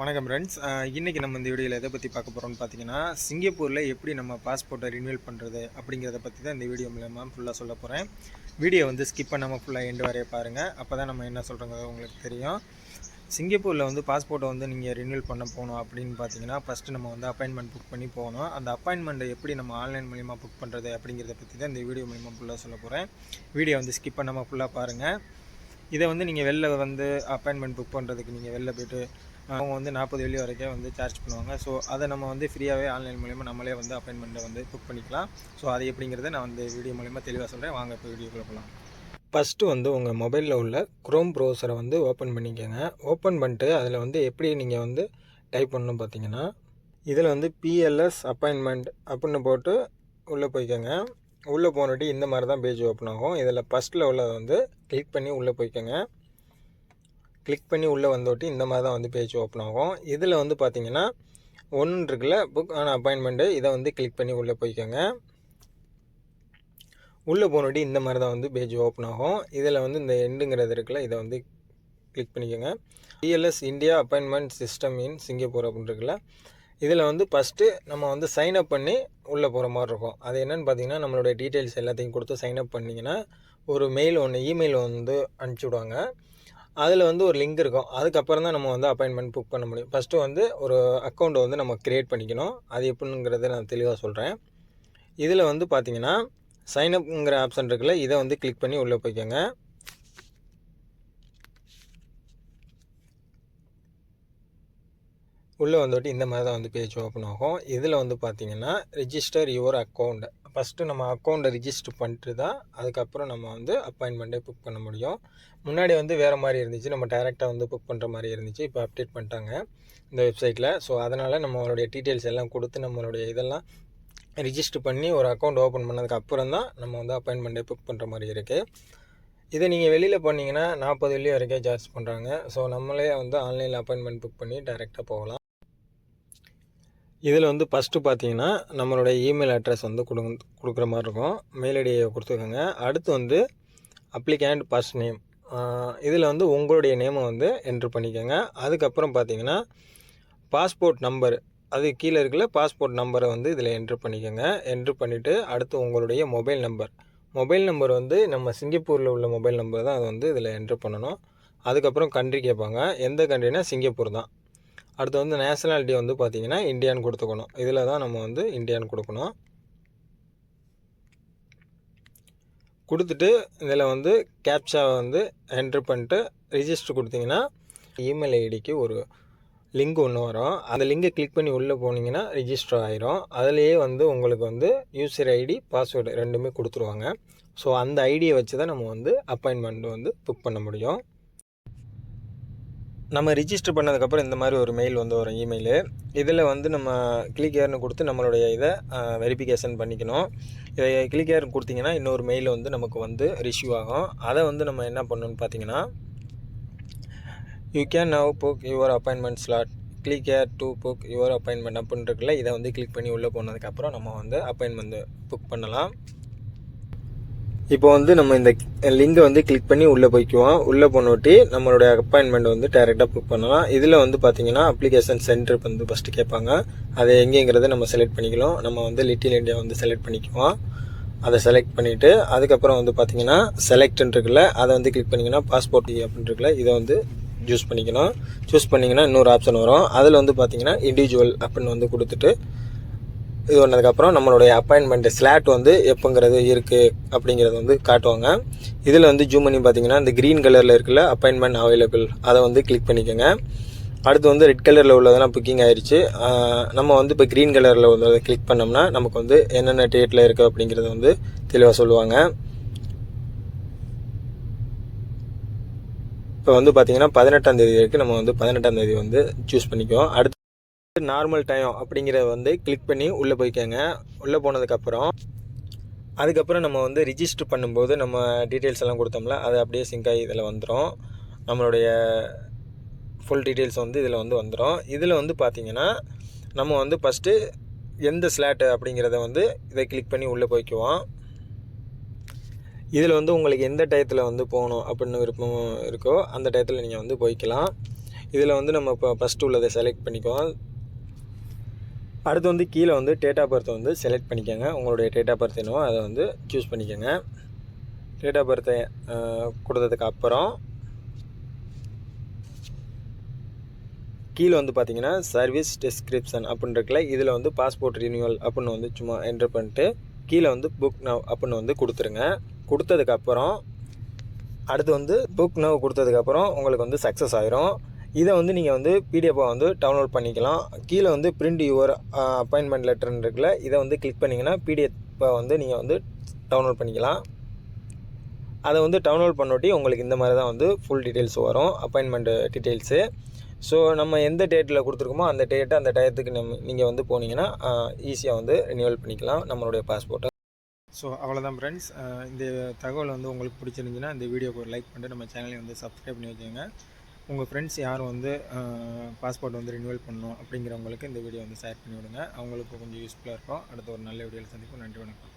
வணக்கம் ஃப்ரெண்ட்ஸ் இன்றைக்கி நம்ம இந்த வீடியோவில் எதை பற்றி பார்க்க போகிறோம்னு பார்த்தீங்கன்னா சிங்கப்பூரில் எப்படி நம்ம பாஸ்போர்ட்டை ரினியூல் பண்ணுறது அப்படிங்கிறத பற்றி தான் இந்த வீடியோ மூலமாக ஃபுல்லாக சொல்ல போகிறேன் வீடியோ வந்து ஸ்கிப் பண்ணாமல் ஃபுல்லாக எண்டு வரைய பாருங்கள் அப்போ தான் நம்ம என்ன சொல்கிறோங்கிறது உங்களுக்கு தெரியும். சிங்கப்பூரில் வந்து பாஸ்போர்ட்டை வந்து நீங்கள் ரினியூல் பண்ண போகணும் அப்படின்னு பார்த்தீங்கன்னா ஃபஸ்ட்டு நம்ம வந்து அப்பாயின்மெண்ட் புக் பண்ணி போகணும். அந்த அப்பாயின்மெண்ட்டை எப்படி நம்ம ஆன்லைன் மூலிமா புக் பண்ணுறது அப்படிங்கிறத பற்றி தான் இந்த வீடியோ மூலிமா ஃபுல்லாக சொல்ல போகிறேன் வீடியோ வந்து ஸ்கிப் பண்ணாமல் ஃபுல்லாக பாருங்கள் இதை வந்து நீங்கள் வெளில வந்து அப்பாயின்மெண்ட் புக் பண்ணுறதுக்கு நீங்கள் வெளில போய்ட்டு அவங்க வந்து நாற்பது வெள்ளி வரைக்கும் வந்து சார்ஜ் பண்ணுவாங்க. ஸோ அதை நம்ம வந்து ஃப்ரீயாகவே ஆன்லைன் மூலிமா நம்மளே வந்து அப்பாயின்மெண்ட்டை வந்து புக் பண்ணிக்கலாம். ஸோ அது எப்படிங்கிறத நான் வந்து வீடியோ மூலிமா தெளிவாக சொல்கிறேன் வாங்க இப்போ வீடியோக்குள்ளே போகலாம் ஃபஸ்ட்டு வந்து உங்கள் மொபைலில் உள்ள க்ரோம் ப்ரௌசரை வந்து ஓப்பன் பண்ணிக்கோங்க. ஓப்பன் பண்ணிட்டு அதில் வந்து எப்படி நீங்கள் வந்து டைப் பண்ணணும் பார்த்தீங்கன்னா இதில் வந்து பிஎல்எஸ் அப்பாயின்மெண்ட் அப்படின்னு போட்டு உள்ளே போய்க்கோங்க. உள்ளே போனட்டி இந்த மாதிரி தான் பேஜ் ஓப்பன் ஆகும். இதில் ஃபஸ்ட்டில் உள்ளதை வந்து கிளிக் பண்ணி உள்ளே போய்க்கோங்க. கிளிக் பண்ணி உள்ளே வந்தோட்டி இந்த மாதிரி தான் வந்து பேஜ் ஓப்பன் ஆகும். இதில் வந்து பார்த்தீங்கன்னா ஒன்று இருக்குல்ல புக் ஆன அப்பாயின்மெண்ட்டு இதை வந்து கிளிக் பண்ணி உள்ளே போய்க்கோங்க. உள்ளே போனோட்டி இந்த மாதிரி தான் வந்து பேஜ் ஓப்பன் ஆகும். இதில் வந்து இந்த எண்டுங்கிறது இருக்குல்ல இதை வந்து கிளிக் பண்ணிக்கோங்க. TLS India appointment system in Singapore அப்படின்னு இருக்குல்ல இதில் வந்து ஃபஸ்ட்டு நம்ம வந்து சைன் அப் பண்ணி உள்ளே போகிற மாதிரி இருக்கும். அது என்னென்னு பார்த்தீங்கன்னா நம்மளுடைய டீட்டெயில்ஸ் எல்லாத்தையும் கொடுத்து சைன் அப் பண்ணிங்கன்னா ஒரு மெயில் ஒன்று இமெயில் வந்து அனுப்பிச்சி விடுவாங்க. அதில் வந்து ஒரு லிங்க் இருக்கும். அதுக்கப்புறம் தான் நம்ம வந்து அப்பாயின்மெண்ட் புக் பண்ண முடியும். ஃபஸ்ட்டு வந்து ஒரு அக்கௌண்ட்டை வந்து நம்ம க்ரியேட் பண்ணிக்கணும். அது எப்படிங்கிறத நான் தெளிவாக சொல்கிறேன் இதில் வந்து பார்த்தீங்கன்னா சைனப்ங்கிற ஆப்ஷன் இருக்குல்ல இதை வந்து கிளிக் பண்ணி உள்ளே போய்க்கோங்க. உள்ளே வந்துட்டு இந்த மாதிரி தான் வந்து பேஜ் ஓப்பன் ஆகும். இதில் வந்து பார்த்தீங்கன்னா ரிஜிஸ்டர் யுவர் அக்கௌண்ட் ஃபஸ்ட்டு நம்ம அக்கௌண்ட்டை ரிஜிஸ்டர் பண்ணிட்டு தான் அதுக்கப்புறம் நம்ம வந்து அப்பாயின்மெண்ட்டே புக் பண்ண முடியும். முன்னாடி வந்து வேறு மாதிரி இருந்துச்சு. நம்ம டேரெக்டாக வந்து புக் பண்ணுற மாதிரி இருந்துச்சு. இப்போ அப்டேட் பண்ணிட்டாங்க இந்த வெப்சைட்டில் ஸோ அதனால் நம்மளுடைய டீட்டெயில்ஸ் எல்லாம் கொடுத்து நம்மளுடைய இதெல்லாம் ரிஜிஸ்டர் பண்ணி ஒரு அக்கௌண்ட் ஓப்பன் பண்ணதுக்கப்புறம் தான் நம்ம வந்து அப்பாயின்மெண்ட்டே புக் பண்ணுற மாதிரி இருக்குது இதை நீங்கள் வெளியில் பண்ணிங்கன்னா நாற்பது வெள்ளி வரைக்கும் சார்ஜ் பண்ணுறாங்க ஸோ நம்மளே வந்து ஆன்லைனில் அப்பாயின்மெண்ட் புக் பண்ணி டைரெக்டாக போகலாம். இதில் வந்து ஃபஸ்ட்டு பார்த்தீங்கன்னா நம்மளுடைய இமெயில் அட்ரஸ் வந்து கொடு கொடுக்குற மாதிரி இருக்கும். மெயில் ஐடியை கொடுத்துக்கோங்க. அடுத்து வந்து அப்ளிகேண்ட் ஃபஸ்ட் நேம் இதில் வந்து உங்களுடைய நேமை வந்து என்ட்ரு பண்ணிக்கோங்க. அதுக்கப்புறம் பார்த்தீங்கன்னா பாஸ்போர்ட் நம்பர் அது கீழே இருக்கிற பாஸ்போர்ட் நம்பரை வந்து இதில் என்ட்ரு பண்ணிக்கோங்க. என்ட்ரு பண்ணிவிட்டு அடுத்து உங்களுடைய மொபைல் நம்பர் மொபைல் நம்பர் வந்து நம்ம சிங்கப்பூரில் உள்ள மொபைல் நம்பர் தான். அது வந்து இதில் என்ட்ரு பண்ணணும். அதுக்கப்புறம் கண்ட்ரி கேட்பாங்க. எந்த கண்ட்ரினா சிங்கப்பூர் தான். அடுத்து வந்து நேஷனாலிட்டி வந்து பார்த்திங்கன்னா இந்தியான்னு கொடுத்துக்கணும். இதில் தான் நம்ம வந்து இந்தியான்னு கொடுக்கணும். கொடுத்துட்டு இதில் வந்து கேப்சாவை வந்து என்ட்ரு பண்ணிட்டு ரிஜிஸ்டர் கொடுத்தீங்கன்னா இமெயில் ஐடிக்கு ஒரு லிங்க் ஒன்று வரும். அந்த லிங்கை கிளிக் பண்ணி உள்ளே போனீங்கன்னா ரிஜிஸ்டர் ஆயிரும். அதுலேயே வந்து உங்களுக்கு வந்து யூசர் ஐடி பாஸ்வேர்டு ரெண்டுமே கொடுத்துருவாங்க. ஸோ அந்த ஐடியை வச்சு தான் நம்ம வந்து அப்பாயின்மெண்ட் வந்து புக் பண்ண முடியும். நம்ம ரிஜிஸ்டர் பண்ணதுக்கப்புறம் இந்த மாதிரி ஒரு மெயில் வந்து வரும் இமெயிலு இதில் வந்து நம்ம கிளிக் ஏர்னு கொடுத்து நம்மளுடைய இதை வெரிஃபிகேஷன் பண்ணிக்கணும். இதை கிளிக் ஏர் கொடுத்தீங்கன்னா இன்னொரு மெயில் வந்து நமக்கு வந்து ரிஷ்யூ ஆகும். அதை வந்து நம்ம என்ன பண்ணணும்னு பார்த்தீங்கன்னா you can now book your appointment slot click here to book your appointment அப்படின்னு இருக்குல்ல இதை வந்து கிளிக் பண்ணி உள்ளே போனதுக்கப்புறம் நம்ம வந்து அப்பாயின்மெண்ட் புக் பண்ணலாம். இப்போ வந்து நம்ம இந்த லிங்கை வந்து கிளிக் பண்ணி உள்ளே போய்க்குவோம். உள்ளே போனோட்டி நம்மளுடைய அப்பாயின்மெண்ட் வந்து டேரெக்டாக புக் பண்ணலாம். இதில் வந்து பார்த்தீங்கன்னா அப்ளிகேஷன் சென்டர் வந்து ஃபஸ்ட்டு கேட்பாங்க அதை எங்கேங்கிறத நம்ம செலக்ட் பண்ணிக்கலாம். நம்ம வந்து லிட்டில் இண்டியா வந்து செலக்ட் பண்ணிக்குவோம். அதை செலக்ட் பண்ணிவிட்டு அதுக்கப்புறம் வந்து பார்த்தீங்கன்னா செலக்ட்னு இருக்குல்ல அதை வந்து கிளிக் பண்ணிங்கன்னா பாஸ்போர்ட் அப்படின்னு இருக்குல்ல இதை வந்து சூஸ் பண்ணிக்கணும். சூஸ் பண்ணிங்கன்னா இன்னொரு ஆப்ஷன் வரும். அதில் வந்து பார்த்தீங்கன்னா இண்டிவிஜுவல் அப்படின்னு வந்து கொடுத்துட்டு இது பண்ணதுக்கப்புறம் நம்மளுடைய அப்பாயின்மெண்ட் ஸ்லாட் வந்து எப்போங்கிறது இருக்குது அப்படிங்கிறது வந்து காட்டுவாங்க. இதில் வந்து ஜூம் பண்ணி பார்த்தீங்கன்னா இந்த க்ரீன் கலரில் இருக்குல்ல அப்பாயின்மெண்ட் அவைலபிள் அதை வந்து கிளிக் பண்ணிக்கோங்க. அடுத்து வந்து ரெட் கலரில் உள்ளதெல்லாம் புக்கிங் ஆயிடுச்சு நம்ம வந்து இப்போ க்ரீன் கலரில் உள்ளதை கிளிக் பண்ணோம்னா நமக்கு வந்து என்னென்ன டேட்டில் இருக்குது அப்படிங்கிறத வந்து தெளிவாக சொல்லுவாங்க. இப்போ வந்து பார்த்தீங்கன்னா பதினெட்டாம் தேதி இருக்குது நம்ம வந்து பதினெட்டாம் தேதி வந்து சூஸ் பண்ணிக்குவோம். அடுத்து நார்மல் டைம் அப்படிங்கிறத வந்து கிளிக் பண்ணி உள்ளே போய்க்கோங்க. உள்ளே போனதுக்கப்புறம் அதுக்கப்புறம் நம்ம வந்து ரிஜிஸ்டர் பண்ணும்போது நம்ம டீட்டெயில்ஸ் எல்லாம் கொடுத்தோம்ல அது அப்படியே சிங்க் ஆகி இதில் வந்துடும் நம்மளுடைய ஃபுல் டீட்டெயில்ஸ் வந்து இதில் வந்து வந்துடும் இதில் வந்து பார்த்திங்கன்னா நம்ம வந்து ஃபஸ்ட்டு எந்த ஸ்லாட்டு அப்படிங்கிறத வந்து இதை கிளிக் பண்ணி உள்ளே போய்க்குவோம். இதில் வந்து உங்களுக்கு எந்த டயத்தில் வந்து போகணும் அப்படின்னு விருப்பம் இருக்கோ அந்த டயத்தில் நீங்கள் வந்து போய்க்கலாம். இதில் வந்து நம்ம இப்போ ஃபஸ்ட்டு உள்ளதை செலக்ட் பண்ணிக்குவோம். அடுத்து வந்து கீழே வந்து டேட் ஆஃப் பர்த் வந்து செலக்ட் பண்ணிக்கோங்க. உங்களுடைய டேட் ஆஃப் பர்த் என்னவோ அதை வந்து சூஸ் பண்ணிக்கோங்க. டேட் ஆஃப் பர்த்தை கொடுத்ததுக்கு அப்புறம் கீழே வந்து பார்த்தீங்கன்னா சர்வீஸ் டிஸ்கிரிப்ஷன் அப்படின்னு இருக்குல்ல இதில் வந்து பாஸ்போர்ட் ரினியூவல் அப்படின்னு வந்து சும்மா என்டர் பண்ணிட்டு கீழே வந்து புக் நவ் அப்படின்னு வந்து கொடுத்துருங்க. கொடுத்ததுக்கப்புறம் அடுத்து வந்து புக் நவ் கொடுத்ததுக்கப்புறம் உங்களுக்கு வந்து சக்ஸஸ் ஆயிரும். இதை வந்து நீங்கள் வந்து பிடிஎஃபாக வந்து டவுன்லோட் பண்ணிக்கலாம். கீழே வந்து பிரிண்ட் யுவர் அப்பாயின்மெண்ட் லெட்டர்னு இருக்குல்ல இதை வந்து கிளிக் பண்ணிங்கன்னா பிடிஎஃபை வந்து நீங்கள் வந்து டவுன்லோட் பண்ணிக்கலாம். அதை வந்து டவுன்லோட் பண்ணோட்டி உங்களுக்கு இந்த மாதிரி தான் வந்து ஃபுல் டீட்டெயில்ஸ் வரும் அப்பாயின்மெண்ட் டீட்டெயில்ஸு ஸோ நம்ம எந்த டேட்டில் கொடுத்துருக்கோமோ அந்த டேட்டை அந்த டயத்துக்கு நம்ம நீங்கள் வந்து போனீங்கன்னா ஈஸியாக வந்து ரினியூவல் பண்ணிக்கலாம் நம்மளுடைய பாஸ்போர்ட்டை ஸோ அவ்வளோதான் ஃப்ரெண்ட்ஸ் இந்த தகவல் வந்து உங்களுக்கு பிடிச்சிருந்துச்சுன்னா இந்த வீடியோக்கு ஒரு லைக் பண்ணிட்டு நம்ம சேனலை வந்து சப்ஸ்கிரைப் பண்ணி வச்சுக்கோங்க. உங்கள் ஃப்ரெண்ட்ஸ் யாரும் வந்து பாஸ்போர்ட் வந்து ரினியூவல் பண்ணணும் அப்படிங்கிறவங்களுக்கு இந்த வீடியோ வந்து ஷேர் பண்ணி விடுங்க அவங்களுக்கு கொஞ்சம் யூஸ்ஃபுல்லாக இருக்கும். அடுத்த ஒரு நல்ல வீடியோவில் சந்திப்போம். நன்றி வணக்கம்.